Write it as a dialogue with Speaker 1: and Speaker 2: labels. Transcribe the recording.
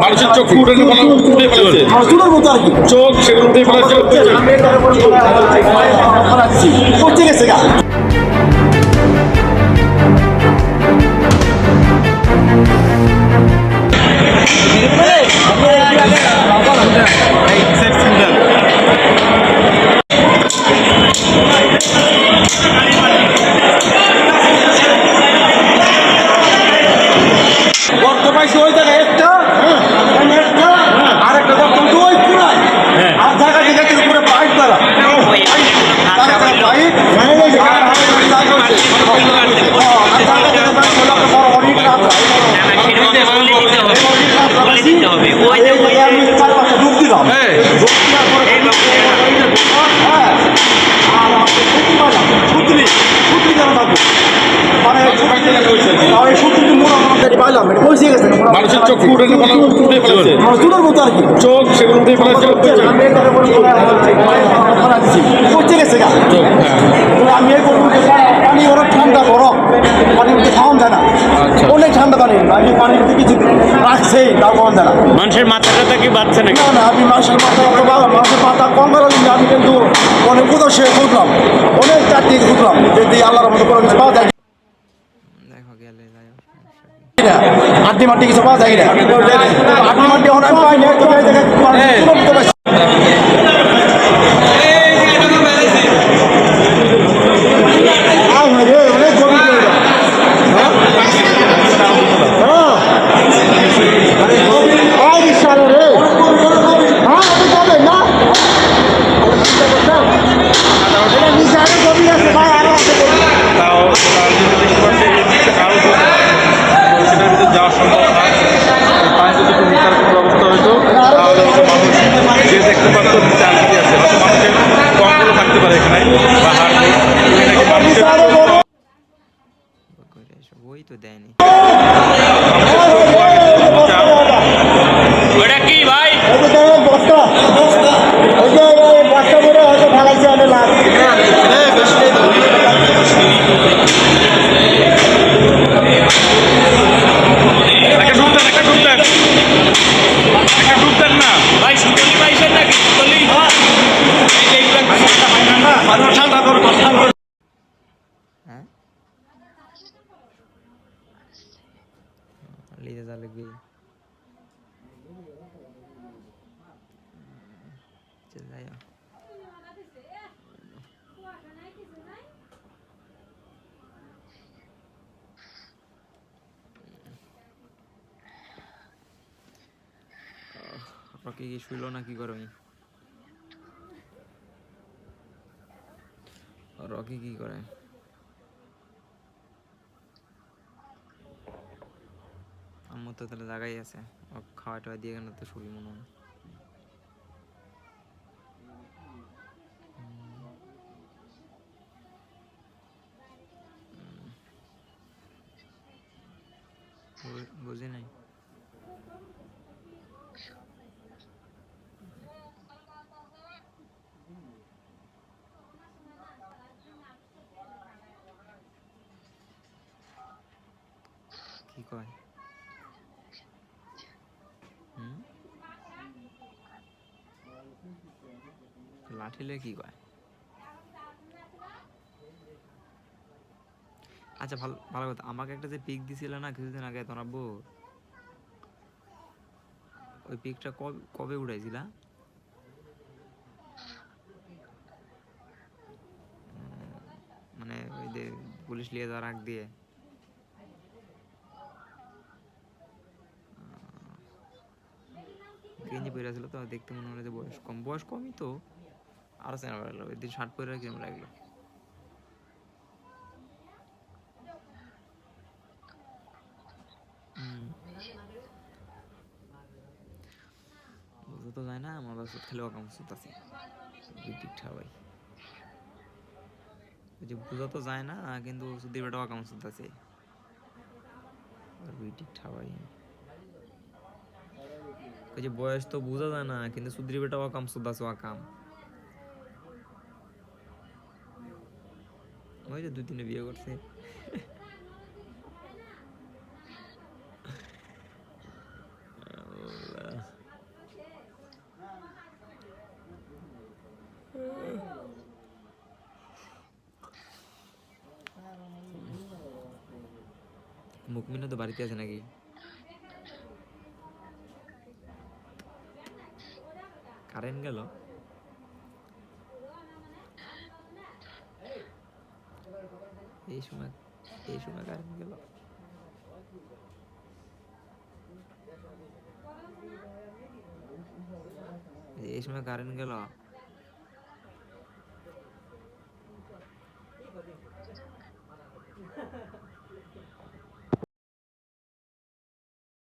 Speaker 1: মানুষের চোখ ফুটে ফুটে ফেলেছে
Speaker 2: চুলের মতো আর কি
Speaker 1: চোখ সেগুলো উঠে ফেলেছে। মানুষের ফেলেছে
Speaker 2: চুলের মতো আর কি।
Speaker 1: চোখ সেগুলো উঠে ফেলেছে
Speaker 2: আমি গেছে গা। এই করব যে পানি ওরা ঠান্ডা বরফ পানি উঠে খাওয়ান যায় না। অনেক ঠান্ডা পানি। আমি পানির মধ্যে কিছু রাখছেই তাও খাওয়ান যায় না।
Speaker 3: মানুষের মাথা টাথা কি বাচ্চা নাকি?
Speaker 2: না না আমি মাসের মাথা অথবা মাথা কম করার আমি কিন্তু অনেক উদর্শে খুঁজলাম অনেক চারটি খুঁজলাম যদি আল্লাহর মতো কিছু পাওয়া যায়।
Speaker 3: দেখো গেলে
Speaker 2: আড্ডি মাটি কিছু পাওয়া যায় না আড্ডি মাটি অনেক পাই না
Speaker 3: ওই তো দেয়নি।
Speaker 1: ওটা কি ভাই?
Speaker 3: লিদে যা লাগবে যাই। রকি কি শুইল না কি করো রকি কি করে আম্মু তো তাহলে জায়গায় আছে। ও খাওয়া টাওয়া দিয়ে গেলে তো শুলি মনে হয়। বুঝি নাই। কি কয়? লাঠিলে কি কয়? আচ্ছা ভালো ভালো কথা। আমাকে একটা যে পিক দিছিল না কিছুদিন আগে তোমরা বউ ওই পিকটা কবে কবে মানে ওই যে পুলিশ নিয়ে যাওয়ার আগ দিয়ে। গেঞ্জি পরে ছিল তো, দেখতে মনে হলো যে বয়স কম। বয়স কমই তো। আরও চেনা লাগল এদিন শার্ট পরে কিরম লাগল। হুম। তো যায় না, আমার বাস খেলে অকাম সুত আছে ভাই যে বোঝা তো যায় না, কিন্তু সুধীর বেটা অকাম সুত আছে আর যে বয়স তো বোঝা যায় না, কিন্তু সুধীর বেটা অকাম সুদ আছে ওই যে দুদিনে বিয়ে করছে। মুকমিনা তো বাড়িতে আছে নাকি? কারেন্ট গেল? এই সময় এই সময় কারেন্ট গেল এই সময় কারেন্ট গেল